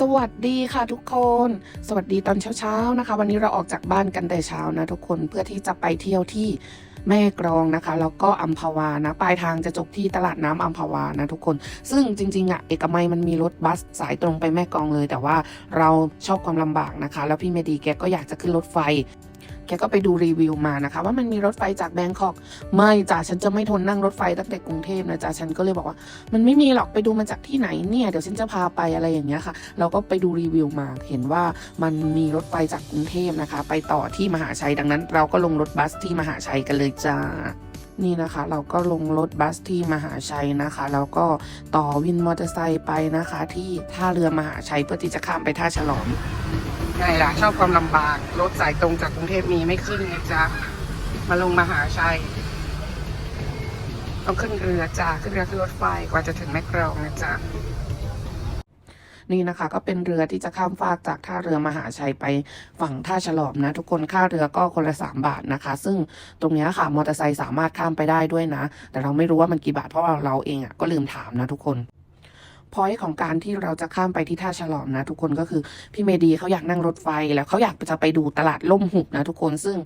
สวัสดีค่ะทุกคน สวัสดีตอนเช้าๆนะคะ วันนี้เราออกจากบ้านกันแต่เช้านะทุกคนเพื่อที่จะไปเที่ยวที่แม่กรองนะคะ แล้วก็อัมพวานะปลายทางจะจบที่ตลาดน้ำอัมพวานะทุกคน ซึ่งจริงๆอะเอกมัยมันมีรถบัสสายตรงไปแม่กรองเลย แต่ว่าเราชอบความลำบากนะคะ แล้วพี่เมดีแกก็อยากจะขึ้นรถไฟ แกก็ไปดูรีวิวมานะคะ ว่ามันมีรถไฟจากแบงคอกไม่จ้ะฉันจะไม่ทนนั่งรถไฟตั้งแต่กรุงเทพนะจ๊ะฉันก็เลยบอกว่า มันไม่มีหรอกไปดูมาจากที่ไหนเนี่ยเดี๋ยวฉันจะพาไปอะไรอย่างเงี้ยค่ะ เราก็ไปดูรีวิวมาเห็นว่ามันมีรถไฟจากกรุงเทพนะคะ ไปต่อที่มหาชัยดังนั้น เราก็ลงรถบัสที่มหาชัยกันเลยจ้านี่นะคะ เราก็ลงรถบัสที่มหาชัยนะคะ แล้วก็ต่อวินมอเตอร์ไซค์ไปนะคะ ที่ท่าเรือมหาชัยเพื่อที่จะข้ามไปท่าฉลอม ไงล่ะ ชอบความลำบาก รถสายตรงจากกรุงเทพมีไม่ขึ้นนะจ๊ะ มาลงมหาชัย ต้องขึ้นเรือจ้าขึ้นเรือขึ้นรถไฟกว่าจะถึงแม่กรองนะจ๊ะนี่นะคะก็เป็นเรือที่จะข้ามฟากจากท่าเรือมหาชัยไปฝั่งท่าฉลอมนะ ทุกคนค่าเรือก็คนละสามบาทนะคะ ซึ่งตรงนี้ค่ะมอเตอร์ไซค์สามารถข้ามไปได้ด้วยนะ แต่เราไม่รู้ว่ามันกี่บาทเพราะว่าเราเองอะก็ลืมถามนะทุกคน พอยของการที่เราจะข้ามไปที่ท่าฉลอมนะ ทุกคนก็คือพี่เมดีเขาอยากนั่งรถไฟแล้วเขาอยากจะไปดูตลาดล่มหุบนะ ทุกคนซึ่ง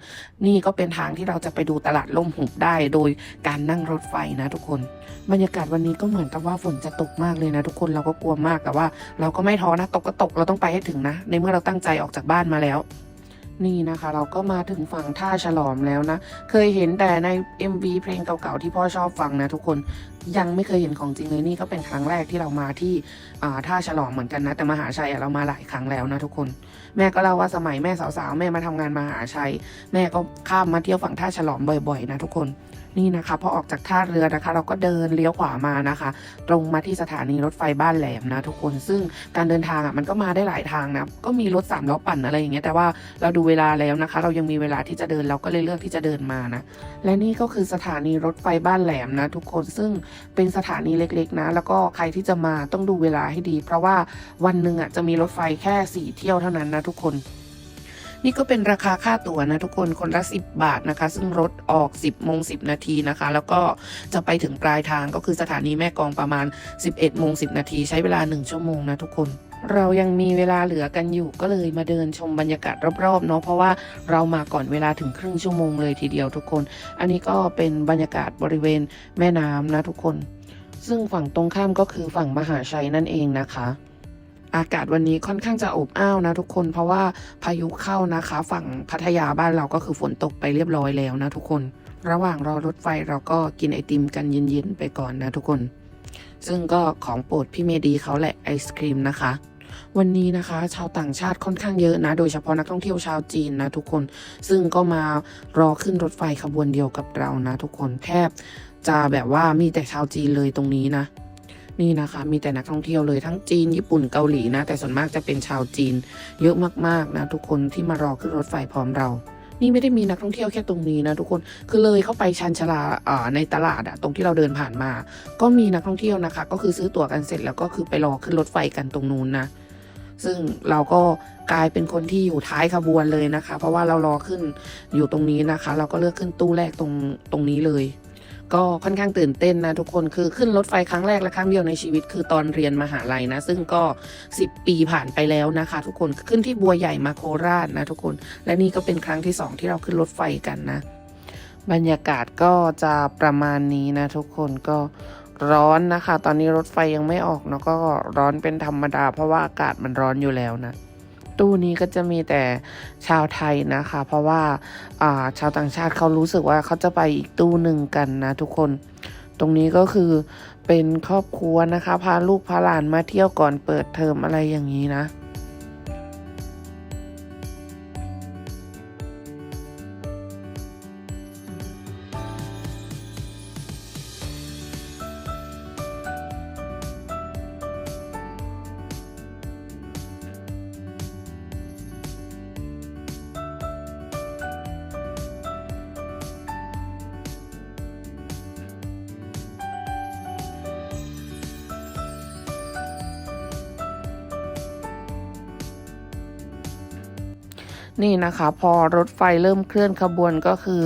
นี่ก็เป็นทางที่เราจะไปดูตลาดล่มหุบได้ โดยการนั่งรถไฟนะทุกคน บรรยากาศวันนี้ก็เหมือนกับว่าฝนจะตกมากเลยนะ ทุกคนเราก็กลัวมากแต่ว่า เราก็ไม่ท้อนะตกก็ตกเราต้องไปให้ถึงนะ ในเมื่อเราตั้งใจออกจากบ้านมาแล้ว นี่นะคะ เราก็มาถึงฝั่งท่าฉลอมแล้วนะ เคยเห็นแต่ใน MV เพลงเก่าๆที่พ่อชอบฟังนะทุกคนยังไม่เคยเห็นของจริงเลยนี่ก็เป็นครั้งแรกที่เรามาที่ท่าฉลอมเหมือนกันนะ แต่มหาชัยเรามาหลายครั้งแล้วนะทุกคน แม่ก็เล่าว่าสมัยแม่สาวๆแม่มาทำงานมหาชัย แม่ก็ข้ามมาเที่ยวฝั่งท่าฉลอมบ่อยๆ นะทุกคน นี่นะคะพอออกจากท่าเรือนะคะ เราก็เดินเลี้ยวขวามานะคะ ตรงมาที่สถานีรถไฟบ้านแหลมนะทุกคนซึ่งการเดินทางอะมันก็มาได้หลายทางนะก็มีรถสามล้อปั่นอะไรอย่างเงี้ยแต่ว่าเราดูเวลาแล้วนะคะ เรายังมีเวลาที่จะเดินเราก็เลยเลือกที่จะเดินมานะและนี่ก็คือสถานีรถไฟบ้านแหลมนะทุกคนซึ่งเป็นสถานีเล็กๆนะ แล้วก็ใครที่จะมาต้องดูเวลาให้ดี เพราะว่าวันหนึ่งอะจะมีรถไฟแค่สี่เที่ยวเท่านั้นนะทุกคน นี่ก็เป็นราคาค่าตั๋วนะทุกคนคนละ 10 บาทนะคะ ซึ่งรถออก 10โมง10 นาทีนะคะ แล้วก็จะไปถึงปลายทางก็คือสถานีแม่กองประมาณ 11โมง10 นาที ใช้เวลา 1 ชั่วโมงนะทุกคนเรายังมีเวลาเหลือกันอยู่ก็เลยมาเดินชมบรรยากาศรอบๆเนาะเพราะว่าเรามาก่อนเวลาถึงครึ่งชั่วโมงเลยทีเดียวทุกคน อันนี้ก็เป็นบรรยากาศบริเวณแม่น้ำนะทุกคน ซึ่งฝั่งตรงข้ามก็คือฝั่งมหาชัยนั่นเองนะคะ อากาศวันนี้ค่อนข้างจะอบอ้าวนะทุกคนเพราะว่าพายุเข้านะคะ ฝั่งพัทยาบ้านเราก็คือฝนตกไปเรียบร้อยแล้วนะทุกคน ระหว่างรอรถไฟเราก็กินไอติมกันเย็นๆไปก่อนนะทุกคน ซึ่งก็ของโปรดพี่เมดีเขาแหละไอศครีมนะคะวันนี้นะคะ ชาวต่างชาติค่อนข้างเยอะนะ โดยเฉพาะนักท่องเที่ยวชาวจีนนะทุกคน ซึ่งก็มารอขึ้นรถไฟขบวนเดียวกับเรานะทุกคนแทบจะแบบว่ามีแต่ชาวจีนเลยตรงนี้นะ นี่นะคะมีแต่นักท่องเที่ยวเลยทั้งจีนญี่ปุ่นเกาหลีนะ แต่ส่วนมากจะเป็นชาวจีน เยอะมากๆนะทุกคนที่มารอขึ้นรถไฟพร้อมเรานี่ไม่ได้มีนักท่องเที่ยวแค่ตรงนี้นะทุกคน คือเลยเข้าไปชันชลาอ่าในตลาดอะตรงที่เราเดินผ่านมา ก็มีนักท่องเที่ยวนะคะ ก็คือซื้อตั๋วกันเสร็จแล้วก็คือไปรอขึ้นรถไฟกันตรงนู้นนะ ซึ่งเราก็กลายเป็นคนที่อยู่ท้ายขบวนเลยนะคะ เพราะว่าเรารอขึ้นอยู่ตรงนี้นะคะ เราก็เลือกขึ้นตู้แรกตรงตรงนี้เลย ก็ค่อนข้างตื่นเต้นนะทุกคนคือขึ้นรถไฟครั้งแรกและครั้งเดียวในชีวิต คือตอนเรียนมหาลัยนะ ซึ่งก็ 10 ปีผ่านไปแล้วนะคะ ทุกคนขึ้นที่บัวใหญ่มาโคราชนะทุกคนและนี่ก็เป็นครั้งที่สองที่เราขึ้นรถไฟกันนะ บรรยากาศก็จะประมาณนี้นะ ทุกคนก็ร้อนนะคะ ตอนนี้รถไฟยังไม่ออกเนาะก็ร้อนเป็นธรรมดา เพราะว่าอากาศมันร้อนอยู่แล้วนะ ตู้นี้ก็จะมีแต่ชาวไทยนะคะ เพราะว่าาชาวต่างชาติเขารู้สึกว่าเขาจะไปอีกตู้หนึ่งกันนะทุกคน ตรงนี้ก็คือเป็นครอบครัวนะคะ พาลูกพาหลานมาเที่ยวก่อนเปิดเทอมอะไรอย่างนี้นะ นี่นะคะ พอรถไฟเริ่มเคลื่อนขบวนก็คือ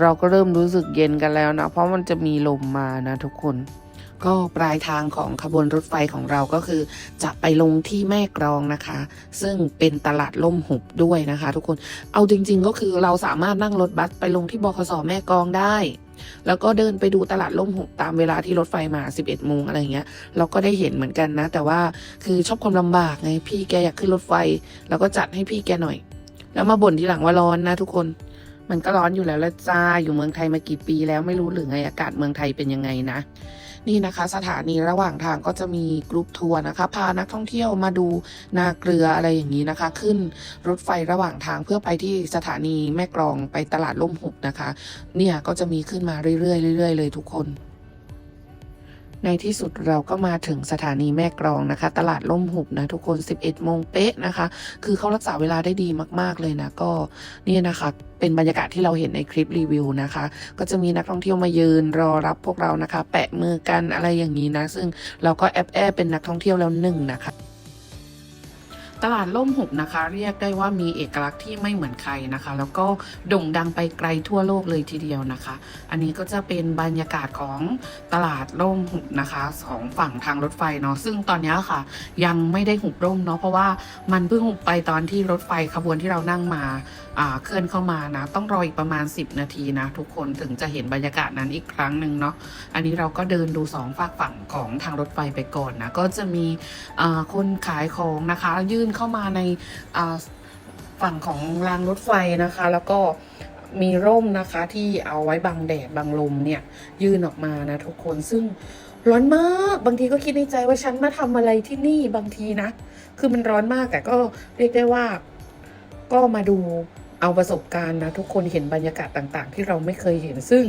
เราก็เริ่มรู้สึกเย็นกันแล้วนะ เพราะมันจะมีลมมานะทุกคนก็ปลายทางของขบวนรถไฟของเราก็คือ จะไปลงที่แม่กรองนะคะ ซึ่งเป็นตลาดล่มหุบด้วยนะคะ ทุกคนเอาจริง ๆ ก็คือเราสามารถนั่งรถบัสไปลงที่บคสแม่กรองได้ แล้วก็เดินไปดูตลาดล่มหุบตามเวลาที่รถไฟมา 11โมงอะไรเงี้ย เราก็ได้เห็นเหมือนกันนะ แต่ว่าคือชอบความลำบากไงพี่แกอยากขึ้นรถไฟเราก็จัดให้พี่แกหน่อย แล้วมาบ่นทีหลังว่าร้อนนะทุกคน มันก็ร้อนอยู่แล้วละจ้า อยู่เมืองไทยมากี่ปีแล้วไม่รู้หรือไงอากาศเมืองไทยเป็นยังไงนะ นี่นะคะ สถานีระหว่างทางก็จะมีกรุ๊ปทัวร์นะคะ พานักท่องเที่ยวมาดูนาเกลืออะไรอย่างนี้นะคะ ขึ้นรถไฟระหว่างทางเพื่อไปที่สถานีแม่กลองไปตลาดล่มหุบนะคะ เนี่ยก็จะมีขึ้นมาเรื่อยๆเรื่อยๆเลยทุกคน ในที่สุดเราก็มาถึงสถานีแม่กรองนะคะ ตลาดล่มหุบนะทุกคน 11 โมงเป๊ะนะคะ คือเขารักษาเวลาได้ดีมาก ๆ เลยนะก็เนี่ยนะคะเป็นบรรยากาศที่เราเห็นในคลิปรีวิวนะคะ ก็จะมีนักท่องเที่ยวมายืนรอรับพวกเรานะคะ แปะมือกันอะไรอย่างนี้นะ ซึ่งเราก็แอบแอบเป็นนักท่องเที่ยวแล้วหนึ่งนะคะ ตลาดล่มหุบนะคะ เรียกได้ว่ามีเอกลักษณ์ที่ไม่เหมือนใครนะคะ แล้วก็โด่งดังไปไกลทั่วโลกเลยทีเดียวนะคะ อันนี้ก็จะเป็นบรรยากาศของตลาดร่มหุบนะคะสองฝั่งทางรถไฟเนาะซึ่งตอนนี้ค่ะ ยังไม่ได้หุบร่มเนาะเพราะว่ามันเพิ่งหุบไปตอนที่รถไฟขบวนที่เรานั่งมา เคลื่อนเข้ามานะ ต้องรออีกประมาณ 10 นาทีนะทุกคนถึงจะเห็นบรรยากาศนั้นอีกครั้งหนึ่งเนาะอันนี้เราก็เดินดูสองฝากฝั่งของทางรถไฟไปก่อนนะ ก็จะมีคนขายของนะคะ ยื่นเข้ามาในฝั่งของรางรถไฟนะคะ แล้วก็มีร่มนะคะที่เอาไว้บังแดดบังลมเนี่ย ยื่นออกมานะทุกคนซึ่งร้อนมากบางทีก็คิดในใจว่าฉันมาทำอะไรที่นี่บางทีนะ คือมันร้อนมากแต่ก็เรียกได้ว่าก็มาดู เอาประสบการณ์นะทุกคนเห็นบรรยากาศต่างๆ ที่เราไม่เคยเห็นซึ่ง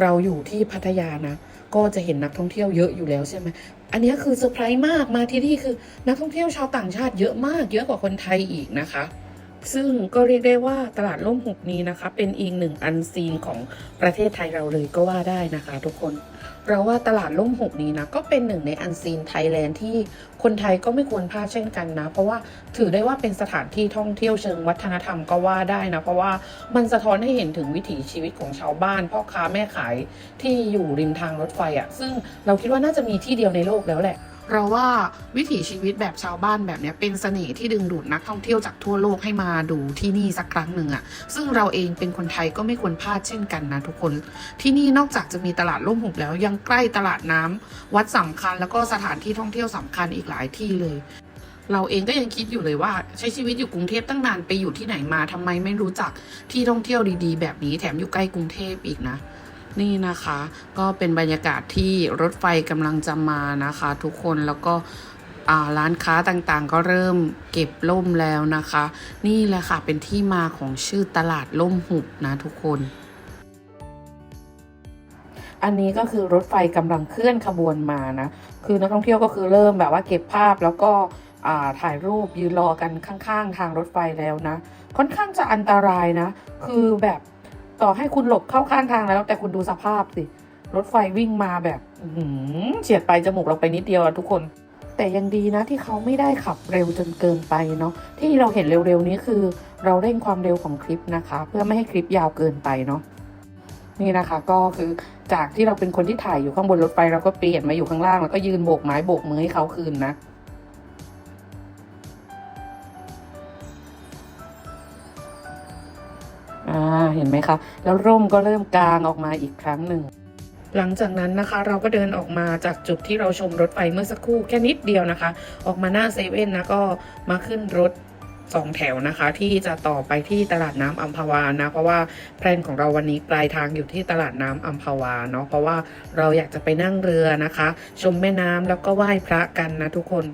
เราอยู่ที่พัทยานะ ก็จะเห็นนักท่องเที่ยวเยอะอยู่แล้วใช่ไหมอันนี้คือเซอร์ไพรส์มากมาที่นี่คือนักท่องเที่ยวชาวต่างชาติเยอะมาก เยอะกว่าคนไทยอีกนะคะ ซึ่งก็เรียกได้ว่าตลาดล่มหุบนี้นะคะ เป็นอีกหนึ่งอันซีนของประเทศไทยเราเลยก็ว่าได้นะคะ ทุกคน เราว่าตลาดล่มหุบนี้นะก็เป็นหนึ่งในอันซีนไทยแลนด์ที่คนไทยก็ไม่ควรพลาดเช่นกันนะ เพราะว่าถือได้ว่าเป็นสถานที่ท่องเที่ยวเชิงวัฒนธรรมก็ว่าได้นะ เพราะว่ามันสะท้อนให้เห็นถึงวิถีชีวิตของชาวบ้านพ่อค้าแม่ขายที่อยู่ริมทางรถไฟอะ่ะซึ่งเราคิดว่าน่าจะมีที่เดียวในโลกแล้วแหละ เราว่าวิถีชีวิตแบบชาวบ้านแบบนี้เป็นเสน่ห์ที่ดึงดูดนักท่องเที่ยวจากทั่วโลกให้มาดูที่นี่สักครั้งหนึ่งอะ่ะซึ่งเราเองเป็นคนไทยก็ไม่ควรพลาดเช่นกันนะทุกคน ที่นี่นอกจากจะมีตลาดร่มหุบแล้วยังใกล้ตลาดน้ำวัดสำคัญแล้วก็สถานที่ท่องเที่ยวสำคัญอีกหลายที่เลยเราเองก็ยังคิดอยู่เลยว่า ใช้ชีวิตอยู่กรุงเทพตั้งนานไปอยู่ที่ไหนมาทำไมไม่รู้จักที่ท่องเที่ยวดีๆ แบบนี้แถมอยู่ใกล้กรุงเทพอีกนะ นี่นะคะก็เป็นบรรยากาศที่รถไฟกำลังจะมานะคะ ทุกคนแล้วก็ร้านค้าต่างๆ ก็เริ่มเก็บล่มแล้วนะคะ นี่แหละค่ะเป็นที่มาของชื่อตลาดล่มหุบนะทุกคน อันนี้ก็คือรถไฟกำลังเคลื่อนขบวนมานะ คือนักท่องเที่ยวก็คือเริ่มแบบว่าเก็บภาพแล้วก็ถ่ายรูปยืนรอกันข้างๆ ทางรถไฟแล้วนะ ค่อนข้างจะอันตรายนะ คือแบบ ต่อให้คุณหลบเข้าข้างทางแล้ว แต่คุณดูสภาพสิ รถไฟวิ่งมาแบบหือเฉียดไปจมูกเราไปนิดเดียวอะทุกคน แต่ยังดีนะที่เขาไม่ได้ขับเร็วจนเกินไปเนาะที่เราเห็นเร็วๆนี้คือ เราเร่งความเร็วของคลิปนะคะ เพื่อไม่ให้คลิปยาวเกินไปเนาะนี่นะคะก็คือจากที่เราเป็นคนที่ถ่ายอยู่ข้างบนรถไฟเราก็เปลี่ยนมาอยู่ข้างล่างแล้วก็ยืนโบกไม้โบกมือให้เขาคืนนะ อ่าเห็นไหมคะ แล้วร่มก็เริ่มกลางออกมาอีกครั้งหนึ่ง หลังจากนั้นนะคะ เราก็เดินออกมาจากจุดที่เราชมรถไฟเมื่อสักครู่แค่นิดเดียวนะคะ ออกมาหน้าเซเว่นนะก็มาขึ้นรถสองแถวนะคะ ที่จะต่อไปที่ตลาดน้ำอัมพวานะเพราะว่าแพลนของเราวันนี้ปลายทางอยู่ที่ตลาดน้ำอัมพวาเนาะเพราะว่าเราอยากจะไปนั่งเรือนะคะ ชมแม่น้ำแล้วก็ไหว้พระกันนะทุกคน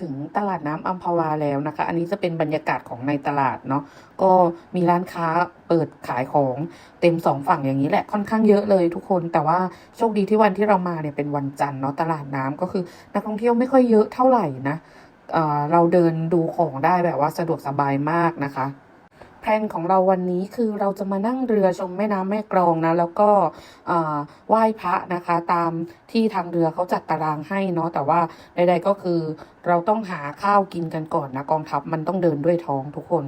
ถึงตลาดน้ำอัมพวาแล้วนะคะ อันนี้จะเป็นบรรยากาศของในตลาดเนาะก็มีร้านค้าเปิดขายของเต็มสองฝั่งอย่างนี้แหละค่อนข้างเยอะเลยทุกคนแต่ว่าโชคดีที่วันที่เรามาเนี่ยเป็นวันจันทร์เนาะตลาดน้ำก็คือนักท่องเที่ยวไม่ค่อยเยอะเท่าไหร่นะเอ่อเราเดินดูของได้แบบว่าสะดวกสบายมากนะคะ พลนของเราวันนี้คือเราจะมานั่งเรือชมแม่น้ำแม่กลองนะ แล้วก็ไหว้พระนะคะ ตามที่ทางเรือเขาจัดตารางให้เนาะแต่ว่าใดๆก็คือเราต้องหาข้าวกินกันก่อนนะกองทัพมันต้องเดินด้วยท้องทุกคน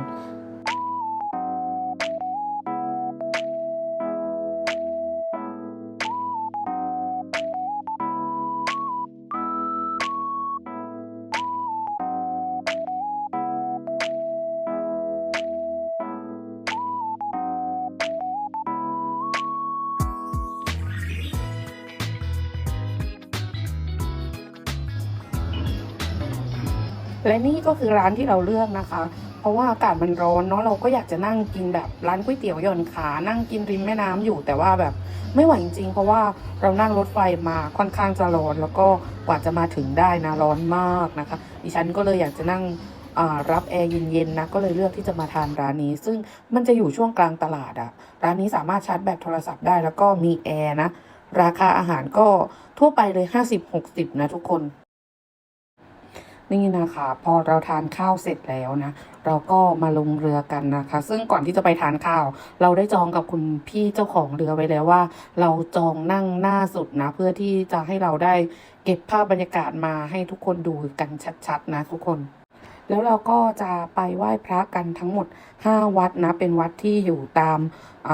และนี่ก็คือร้านที่เราเลือกนะคะ เพราะว่าอากาศมันร้อนเนาะเราก็อยากจะนั่งกินแบบร้านก๋วยเตี๋ยวหย่อนขานั่งกินริมแม่น้ำอยู่แต่ว่าแบบไม่ไหวจริงๆเพราะว่าเรานั่งรถไฟมาค่อนข้างจะร้อน แล้วก็กว่าจะมาถึงได้นะร้อนมากนะคะดิฉันก็เลยอยากจะนั่งรับแอร์เย็นๆนะก็เลยเลือกที่จะมาทานร้านนี้ ซึ่งมันจะอยู่ช่วงกลางตลาดอะร้านนี้สามารถชาร์จแบตโทรศัพท์ได้ แล้วก็มีแอร์นะ ราคาอาหารก็ทั่วไปเลย 50-60 นะทุกคน นี่นะคะ พอเราทานข้าวเสร็จแล้วนะ เราก็มาลงเรือกันนะคะ ซึ่งก่อนที่จะไปทานข้าว เราได้จองกับคุณพี่เจ้าของเรือไว้แล้วว่า เราจองนั่งหน้าสุดนะ เพื่อที่จะให้เราได้เก็บภาพบรรยากาศมาให้ทุกคนดูกันชัดๆนะทุกคน แล้วเราก็จะไปไหว้พระกันทั้งหมด 5 วัดนะ เป็นวัดที่อยู่ตามอ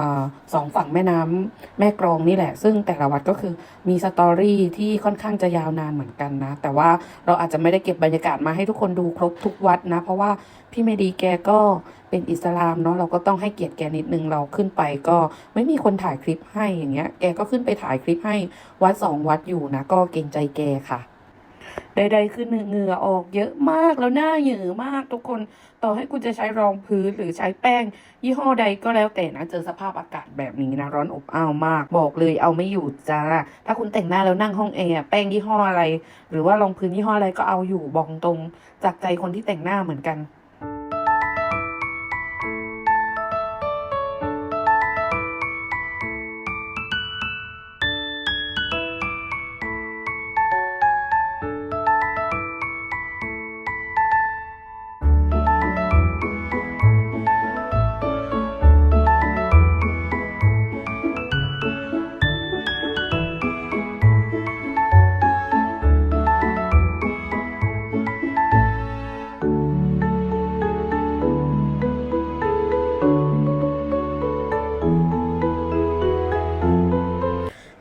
สองฝั่งแม่น้ำแม่กรองนี่แหละ ซึ่งแต่ละวัดก็คือมีสตอรี่ที่ค่อนข้างจะยาวนานเหมือนกันนะ แต่ว่าเราอาจจะไม่ได้เก็บบรรยากาศมาให้ทุกคนดูครบทุกวัดนะ เพราะว่าพี่เมดีแกก็เป็นอิสลามเนาะเราก็ต้องให้เกียรติแกนิดนึงเราขึ้นไปก็ไม่มีคนถ่ายคลิปให้อย่างเงี้ย แกก็ขึ้นไปถ่ายคลิปให้วัดสองวัดอยู่นะ ก็เกรงใจแกค่ะ ใดๆคือเหงื่อออกเยอะมากแล้วหน้าเหยื่อมากทุกคนต่อให้คุณจะใช้รองพื้นหรือใช้แป้ง ยี่ห้อใดก็แล้วแต่นะเจอสภาพอากาศแบบนี้นะร้อนอบอ้าวมาก บอกเลยเอาไม่อยู่จ้า ถ้าคุณแต่งหน้าแล้วนั่งห้องแอร์แป้งยี่ห้ออะไร หรือว่ารองพื้นยี่ห้ออะไรก็เอาอยู่บองตรงจากใจคนที่แต่งหน้าเหมือนกัน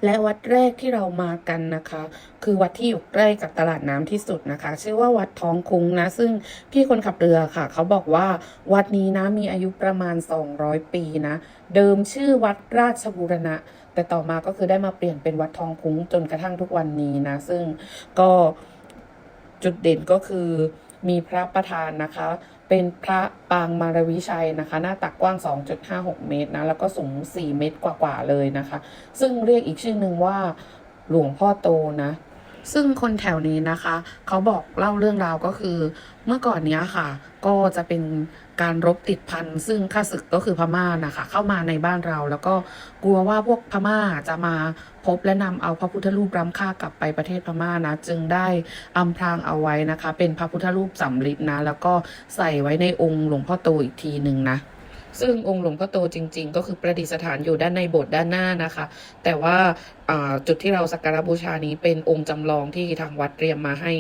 และวัดแรกที่เรามากันนะคะ คือวัดที่อยู่ใกล้กับตลาดน้ำที่สุดนะคะ ชื่อว่าวัดท้องคุ้งนะ ซึ่งพี่คนขับเรือค่ะ เขาบอกว่าวัดนี้นะมีอายุประมาณ 200 ปีนะ เดิมชื่อวัดราชบูรณะ แต่ต่อมาก็คือได้มาเปลี่ยนเป็นวัดทองคุ้งจนกระทั่งทุกวันนี้นะ ซึ่งก็จุดเด่นก็คือมีพระประธานนะคะ เป็นพระปางมารวิชัยนะคะ หน้าตักกว้าง 2.56 เมตรนะ แล้วก็สูง 4 เมตรกว่าๆเลยนะคะ ซึ่งเรียกอีกชื่อหนึ่งว่าหลวงพ่อโตนะ ซึ่งคนแถวนี้นะคะ เขาบอกเล่าเรื่องราวก็คือ เมื่อก่อนเนี้ยค่ะ ก็จะเป็นการรบติดพันซึ่งข้าศึกก็คือพม่านะคะ เข้ามาในบ้านเรา แล้วก็กลัวว่าพวกพม่าจะมาพบและนำเอาพระพุทธรูปล้ำค่ากลับไปประเทศพม่านะ จึงได้อำพรางเอาไว้นะคะ เป็นพระพุทธรูปสำริดนะ แล้วก็ใส่ไว้ในองค์หลวงพ่อโตอีกทีหนึ่งนะ ซึ่งองค์หลวงพ่อโตจริง ๆ ก็คือประดิษฐานอยู่ด้านในโบสถ์ด้านหน้านะคะ แต่ว่าจุดที่เราสักการะบูชานี้เป็นองค์จำลองที่ทางวัดเตรียมมาให้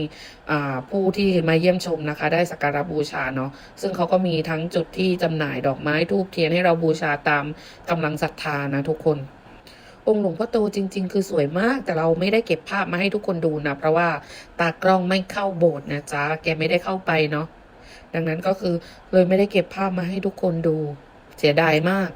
ผู้ที่มาเยี่ยมชมนะคะ ได้สักการะบูชาเนาะซึ่งเขาก็มีทั้งจุดที่จำหน่ายดอกไม้ทูบเทียนให้เราบูชาตามกำลังศรัทธานะทุกคนองค์หลวงพ่อโตจริง ๆ คือสวยมาก แต่เราไม่ได้เก็บภาพมาให้ทุกคนดูนะ เพราะว่าตากล้องไม่เข้าโบสถ์นะจ๊ะแกไม่ได้เข้าไปเนาะ ดังนั้นก็คือเลยไม่ได้เก็บภาพมาให้ทุกคนดูเสียดายมาก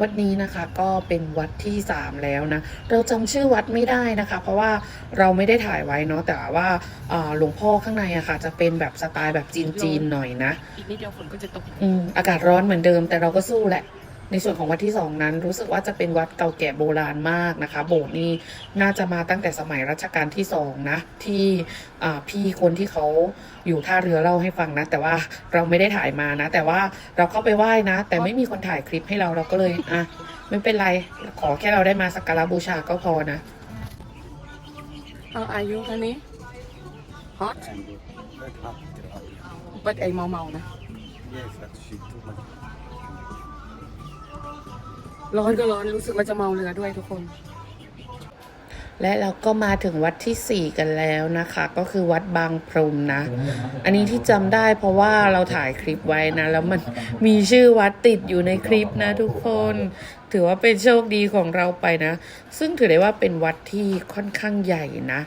วัดนี้นะคะก็เป็นวัดที่สามแล้วนะ เราจำชื่อวัดไม่ได้นะคะ เพราะว่าเราไม่ได้ถ่ายไว้เนาะแต่ว่าอ่าหลวงพ่อข้างในอะค่ะจะเป็นแบบสไตล์แบบจีนๆหน่อยนะอีกนิดเดียวฝนก็จะตกอืมอากาศร้อนเหมือนเดิมแต่เราก็สู้แหละ ในส่วนของวัดที่สองนั้น รู้สึกว่าจะเป็นวัดเก่าแก่โบราณมากนะคะ โบสถ์นี้น่าจะมาตั้งแต่สมัยรัชกาลที่สองนะที่อ่าพี่คนที่เขาอยู่ท่าเรือเล่าให้ฟังนะ แต่ว่าเราไม่ได้ถ่ายมานะ แต่ว่าเราเข้าไปไหว้นะ แต่ไม่มีคนถ่ายคลิปให้เราเราก็เลยอะไม่เป็นไรขอแค่เราได้มาสักการะบูชาก็พอนะ How are you, honey? Hot? and red hot therapy. But ไอเมาเมาๆนะ Yes, ร้อนก็ร้อนรู้สึกว่าจะเมาเรือด้วยทุกคน และเราก็มาถึงวัดที่ 4 กันแล้วนะคะ ก็คือวัดบางพรมนะ อันนี้ที่จำได้เพราะว่าเราถ่ายคลิปไว้นะ แล้วมันมีชื่อวัดติดอยู่ในคลิปนะทุกคน ถือว่าเป็นโชคดีของเราไปนะ ซึ่งถือได้ว่าเป็นวัดที่ค่อนข้างใหญ่นะ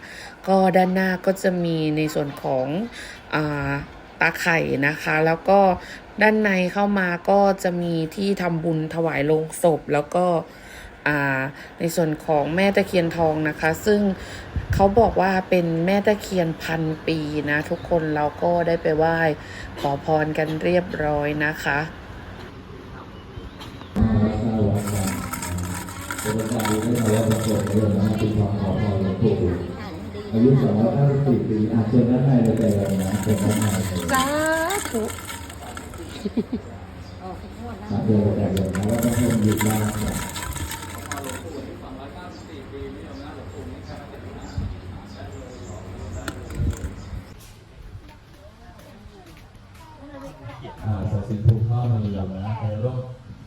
ก็ด้านหน้าก็จะมีในส่วนของอตาไข่นะคะ แล้วก็ ด้านในเข้ามาก็จะมีที่ทำบุญถวายโลงศพ แล้วก็ในส่วนของแม่ตะเคียนทองนะคะ ซึ่งเขาบอกว่าเป็นแม่ตะเคียนพันปีนะ ทุกคนเราก็ได้ไปไหว้ขอพรกันเรียบร้อยนะคะเป็นการดีให้เราประสองนะเป็นความขอพรหลวงปู่อายุ254ปีอาจเชิญด้านในเลยแต่เลยนะเชิญด้านในเลยจ้าธุ อาเชิญแต่เลยนะแล้วก็เพิ่มยืนบ้าสาวสินภูเข้ามาเรียนนะในร่วม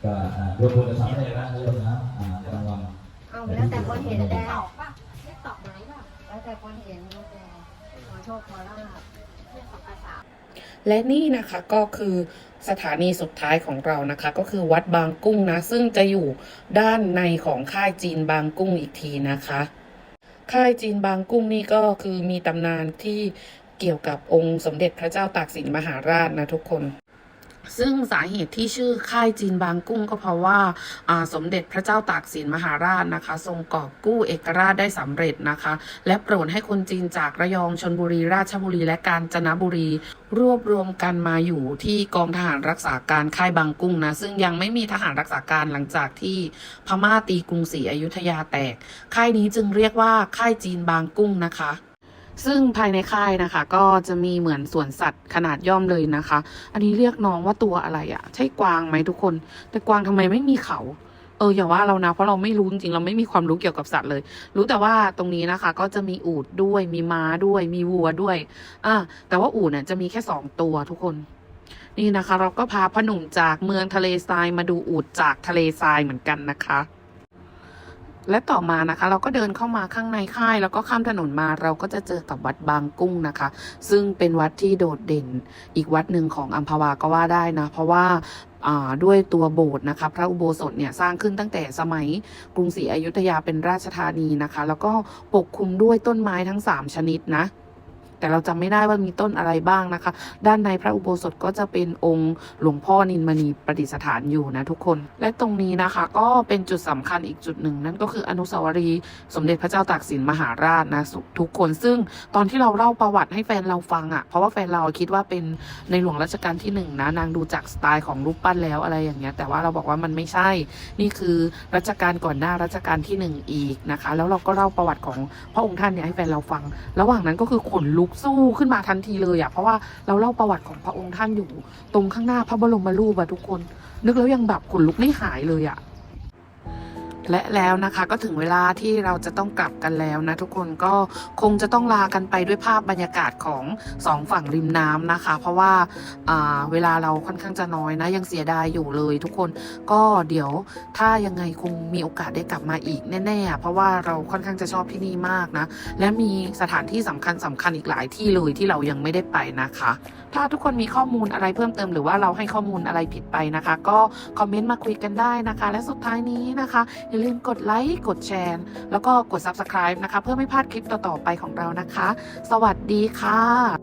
กับอ่ารวมบุญกับสามเณรนะเรื่องนะอ่ารางวัลเอาแล้วแต่คนเห็นแล้วแล้วแต่คนเห็นแล้วแต่ขอโชคขอลาบ และนี่นะคะก็คือสถานีสุดท้ายของเรานะคะ ก็คือวัดบางกุ้งนะ ซึ่งจะอยู่ด้านในของค่ายจีนบางกุ้งอีกทีนะคะ ค่ายจีนบางกุ้งนี่ก็คือมีตำนานที่เกี่ยวกับองค์สมเด็จพระเจ้าตากสินมหาราชนะทุกคน ซึ่งสาเหตุที่ชื่อค่ายจีนบางกุ้งก็เพราะว่าสมเด็จพระเจ้าตากสินมหาราชนะคะ ทรงกอบกู้เอกราชได้สำเร็จนะคะ และโปรดให้คนจีนจากระยองชนบุรีราชบุรีและกาญจนบุรี รวบรวมกันมาอยู่ที่กองทหารรักษาการค่ายบางกุ้งนะ ซึ่งยังไม่มีทหารรักษาการหลังจากที่พม่าตีกรุงศรีอยุธยาแตก ค่ายนี้จึงเรียกว่าค่ายจีนบางกุ้งนะคะ ซึ่งภายในค่ายนะคะ ก็จะมีเหมือนสวนสัตว์ขนาดย่อมเลยนะคะ อันนี้เรียกน้องว่าตัวอะไรอะ่ะ ใช่กวางไหมทุกคน แต่กวางทำไมไม่มีเขาเอออย่าว่าเรานะเพราะเราไม่รู้จริงเราไม่มีความรู้เกี่ยวกับสัตว์เลย รู้แต่ว่าตรงนี้นะคะ ก็จะมีอูฐด้วยมีม้าด้วย มีวัวด้วยอะแต่ว่าอูฐเนี่ยจะมีแค่สองตัวทุกคนนี่นะคะ เราก็พาพอหนุ่มจากเมืองทะเลทรายมาดูอูฐจากทะเลทรายเหมือนกันนะคะ และต่อมานะคะเราก็เดินเข้ามาข้างในค่าย แล้วก็ข้ามถนนมาเราก็จะเจอกับวัดบางกุ้งนะคะ ซึ่งเป็นวัดที่โดดเด่น อีกวัดหนึ่งของอัมพวาก็ว่าได้นะ เพราะว่าด้วยตัวโบสถ์นะคะ พระอุโบสถเนี่ยสร้างขึ้นตั้งแต่สมัยกรุงศรีอยุธยาเป็นราชธานีนะคะ แล้วก็ปกคลุมด้วยต้นไม้ทั้ง 3 ชนิดนะ แต่เราจำไม่ได้ว่ามีต้นอะไรบ้างนะคะ ด้านในพระอุโบสถก็จะเป็นองค์หลวงพ่อนินมณีประดิษฐานอยู่นะทุกคน และตรงนี้นะคะ ก็เป็นจุดสำคัญอีกจุดหนึ่ง นั่นก็คืออนุสาวรีย์สมเด็จพระเจ้าตากสินมหาราชนะทุกคนซึ่งตอนที่เราเล่าประวัติให้แฟนเราฟังอะ่ะเพราะว่าแฟนเราคิดว่าเป็นในหลวงรัชกาลที่หนึ่งนะนางดูจากสไตล์ของรูปปั้นแล้วอะไรอย่างเงี้ยแต่ว่าเราบอกว่ามันไม่ใช่ นี่คือรัชกาลก่อนหน้ารัชกาลที่หนึ่งอีกนะคะ แล้วเราก็เล่าประวัติของพระองค์ท่านเนี่ยให้แฟนเราฟัง ระหว่างนั้นก็คือขนลุกสู้ขึ้นมาทันทีเลยอะเพราะว่าเราเล่าประวัติของพระองค์ท่านอยู่ ตรงข้างหน้าพระบรมรูปอะทุกคน นึกแล้วยังแบบขนลุกไม่หายเลยอะ และแล้วนะคะก็ถึงเวลาที่เราจะต้องกลับกันแล้วนะทุกคนก็คงจะต้องลากันไปด้วยภาพบรรยากาศของสองฝั่งริมน้ำนะคะ เพราะว่าาเวลาเราค่อนข้างจะน้อยนะ ยังเสียดายอยู่เลยทุกคนก็เดี๋ยวถ้ายังไงคงมีโอกาสได้กลับมาอีกแน่ๆเพราะว่าเราค่อนข้างจะชอบที่นี่มากนะ และมีสถานที่สำคัญสำคัญอีกหลายที่เลยที่เรายังไม่ได้ไปนะคะ ถ้าทุกคนมีข้อมูลอะไรเพิ่มเติมหรือว่าเราให้ข้อมูลอะไรผิดไปนะคะ ก็คอมเมนต์มาคุยกันได้นะคะ และสุดท้ายนี้นะคะอย่าลืมกดไลค์กดแชร์แล้วก็กด Subscribe นะคะ เพื่อไม่พลาดคลิปต่อๆไปของเรานะคะ สวัสดีค่ะ